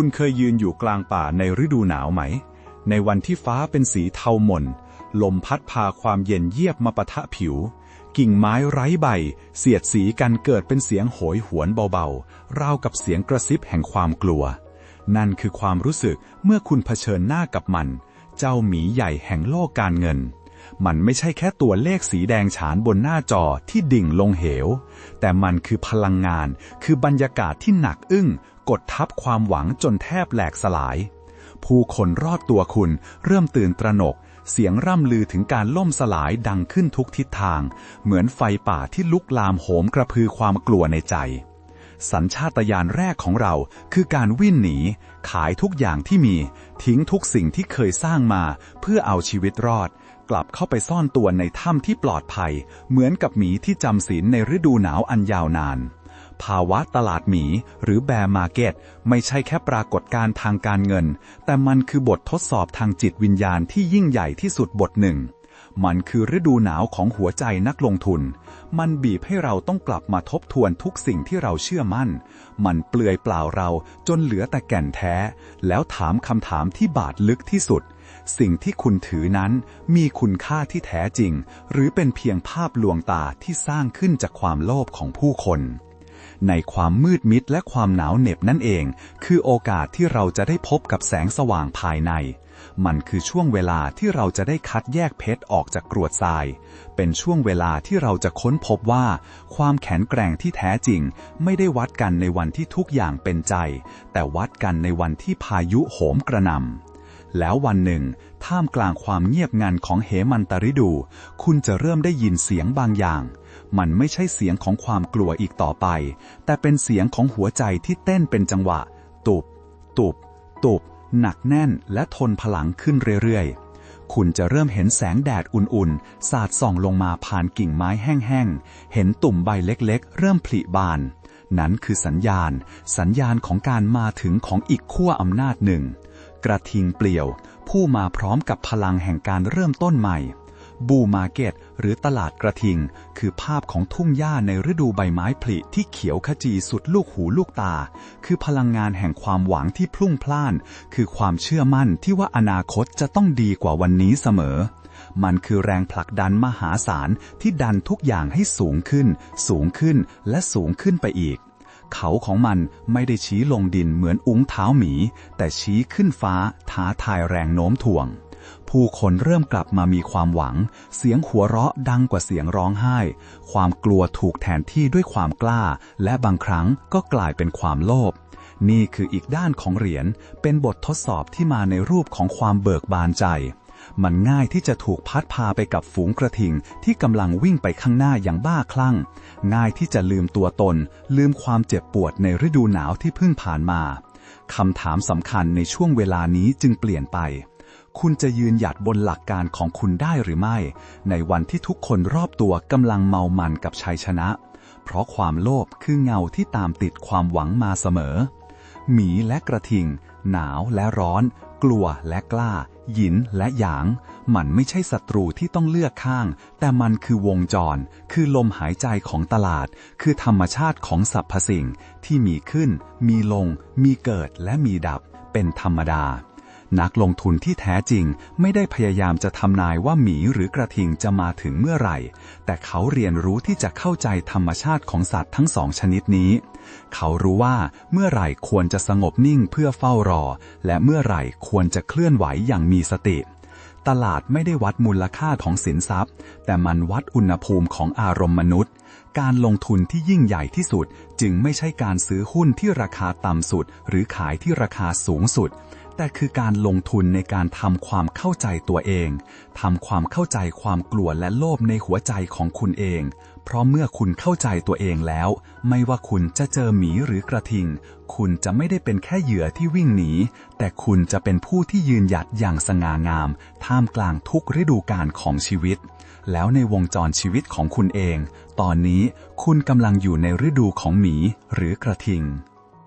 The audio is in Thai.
คุณเคยยืนอยู่กลางป่าในฤดูหนาวไหม ในวันที่ฟ้าเป็นสีเทาหม่น ลมพัดพาความเย็นเยียบมาปะทะผิว กิ่งไม้ไร้ใบ เสียดสีกันเกิดเป็นเสียงโหยหวนเบาๆ ราวกับเสียงกระซิบแห่งความกลัว นั่นคือความรู้สึกเมื่อคุณเผชิญหน้ากับมัน เจ้าหมีใหญ่แห่งโลกการเงิน มันไม่ใช่แค่ตัวเลขสีแดงฉานบนหน้าจอที่ดิ่งลงเหว แต่มันคือพลังงาน คือบรรยากาศที่หนักอึ้ง กดทับความหวังจนแทบแหลกสลาย ผู้คนรอบตัวคุณเริ่มตื่นตระหนก เสียงร่ำลือถึงการล่มสลายดังขึ้นทุกทิศทาง เหมือนไฟป่าที่ลุกลามโหมกระพือความกลัวในใจสัญชาตญาณแรกของเราคือการวิ่งหนี ขายทุกอย่างที่มี ทิ้งทุกสิ่งที่เคยสร้างมา เพื่อเอาชีวิตรอด กลับเข้าไปซ่อนตัวในถ้ำที่ปลอดภัย เหมือนกับหมีที่จำศีลในฤดูหนาวอันยาวนาน ภาวะตลาดหมีหรือแบร์มาเก็ตไม่ใช่แค่ปรากฏการณ์ทางการเงิน แต่มันคือบททดสอบทางจิตวิญญาณที่ยิ่งใหญ่ที่สุดบทหนึ่ง มันคือฤดูหนาวของหัวใจนักลงทุน มันบีบให้เราต้องกลับมาทบทวนทุกสิ่งที่เราเชื่อมั่น มันเปลือยเปล่าเราจนเหลือแต่แก่นแท้ แล้วถามคำถามที่บาดลึกที่สุด สิ่งที่คุณถือนั้นมีคุณค่าที่แท้จริง หรือเป็นเพียงภาพลวงตาที่สร้างขึ้นจากความโลภของผู้คน ในความมืดมิดและความหนาวเหน็บนั่นเอง คือโอกาสที่เราจะได้พบกับแสงสว่างภายใน มันคือช่วงเวลาที่เราจะได้คัดแยกเพชรออกจากกรวดทราย เป็นช่วงเวลาที่เราจะค้นพบว่า ความแข็งแกร่งที่แท้จริง ไม่ได้วัดกันในวันที่ทุกอย่างเป็นใจ แต่วัดกันในวันที่พายุโหมกระหน่ำ แล้ววันหนึ่ง ท่ามกลางความเงียบงันของเหมันตริดู คุณจะเริ่มได้ยินเสียงบางอย่าง มันไม่ใช่เสียงของความกลัวอีกต่อไป แต่เป็นเสียงของหัวใจที่เต้นเป็นจังหวะ ตุบ ตุบ ตุบ หนักแน่นและทนพลังขึ้นเรื่อยๆคุณจะเริ่มเห็นแสงแดดอุ่นๆ สาดส่องลงมาผ่านกิ่งไม้แห้งๆ เห็นตุ่มใบเล็กๆ เริ่มผลิบาน นั้นคือสัญญาณ สัญญาณของการมาถึงของอีกขั้วอำนาจหนึ่ง กระทิงเปลี่ยว ผู้มาพร้อมกับพลังแห่งการเริ่มต้นใหม่ บูมาเก็ตหรือตลาดกระทิง คือภาพของทุ่งหญ้าในฤดูใบไม้ผลิที่เขียวขจีสุดลูกหูลูกตา คือพลังงานแห่งความหวังที่พลุ่งพล่าน คือความเชื่อมั่นที่ว่าอนาคตจะต้องดีกว่าวันนี้เสมอ มันคือแรงผลักดันมหาศาลที่ดันทุกอย่างให้สูงขึ้น สูงขึ้นและสูงขึ้นไปอีก เขาของมันไม่ได้ชี้ลงดินเหมือนอุ้งเท้าหมี แต่ชี้ขึ้นฟ้าท้าทายแรงโน้มถ่วง ผู้คนเริ่มกลับมามีความหวัง เสียงหัวเราะดังกว่าเสียงร้องไห้ ความกลัวถูกแทนที่ด้วยความกล้า และบางครั้งก็กลายเป็นความโลภนี่คืออีกด้านของเหรียญเป็นบททดสอบที่มาในรูปของความเบิกบานใจ มันง่ายที่จะถูกพัดพาไปกับฝูงกระทิงที่กำลังวิ่งไปข้างหน้าอย่างบ้าคลั่ง ง่ายที่จะลืมตัวตน ลืมความเจ็บปวดในฤดูหนาวที่เพิ่งผ่านมาคำถามสำคัญในช่วงเวลานี้จึงเปลี่ยนไป คุณจะยืนหยัดบนหลักการของคุณได้หรือไม่ ในวันที่ทุกคนรอบตัวกำลังเมามันกับชัยชนะ เพราะความโลภคือเงาที่ตามติดความหวังมาเสมอ หมีและกระทิง หนาวและร้อน กลัวและกล้า หยินและหยาง มันไม่ใช่ศัตรูที่ต้องเลือกข้าง แต่มันคือวงจร คือลมหายใจของตลาด คือธรรมชาติของสรรพสิ่ง ที่มีขึ้น มีลง มีเกิดและมีดับ เป็นธรรมดา นักลงทุนที่แท้จริงไม่ได้พยายามจะทำนายว่าหมีหรือกระทิงจะมาถึงเมื่อไหร่ แต่เขาเรียนรู้ที่จะเข้าใจธรรมชาติของสัตว์ทั้งสองชนิดนี้ เขารู้ว่าเมื่อไหร่ควรจะสงบนิ่งเพื่อเฝ้ารอ และเมื่อไหร่ควรจะเคลื่อนไหวอย่างมีสติ ตลาดไม่ได้วัดมูลค่าของสินทรัพย์ แต่มันวัดอุณหภูมิของอารมณ์มนุษย์การลงทุนที่ยิ่งใหญ่ที่สุด จึงไม่ใช่การซื้อหุ้นที่ราคาต่ำสุด หรือขายที่ราคาสูงสุด แต่คือการลงทุนในการทำความเข้าใจตัวเองทำความเข้าใจความกลัวและโลภในหัวใจของคุณเอง เพราะเมื่อคุณเข้าใจตัวเองแล้ว ไม่ว่าคุณจะเจอหมีหรือกระทิง คุณจะไม่ได้เป็นแค่เหยื่อที่วิ่งหนี แต่คุณจะเป็นผู้ที่ยืนหยัดอย่างสง่างาม ท่ามกลางทุกฤดูกาลของชีวิต แล้วในวงจรชีวิตของคุณเอง ตอนนี้คุณกำลังอยู่ในฤดูของหมีหรือกระทิง